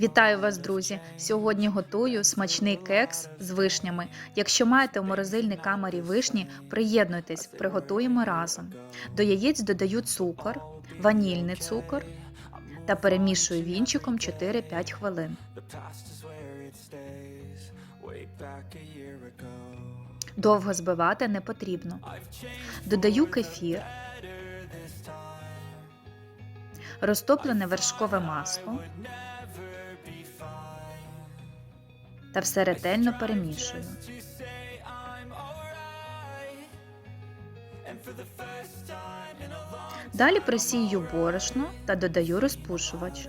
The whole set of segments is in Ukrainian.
Вітаю вас, друзі! Сьогодні готую смачний кекс з вишнями. Якщо маєте в морозильній камері вишні, приєднуйтесь, приготуємо разом. До яєць додаю цукор, ванільний цукор та перемішую вінчиком 4-5 хвилин. Довго збивати не потрібно. Додаю кефір, розтоплене вершкове масло та все ретельно перемішую. Далі просію борошно та додаю розпушувач.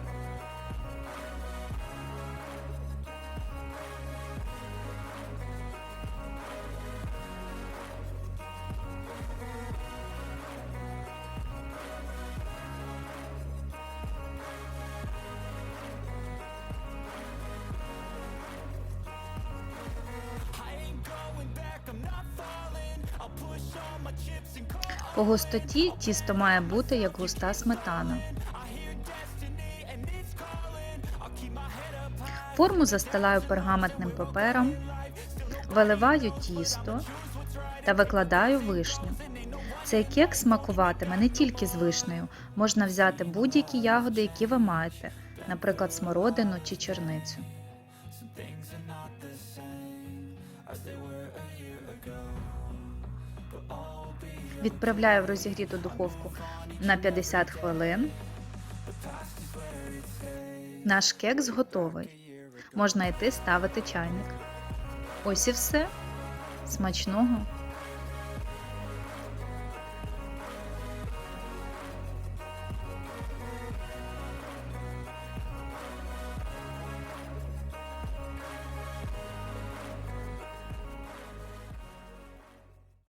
По густоті тісто має бути як густа сметана. Форму застилаю пергаментним папером, виливаю тісто та викладаю вишню. Цей кекс смакуватиме не тільки з вишнею, можна взяти будь-які ягоди, які ви маєте, наприклад, смородину чи чорницю. Відправляю в розігріту духовку на 50 хвилин. Наш кекс готовий. Можна йти ставити чайник. Ось і все. Смачного!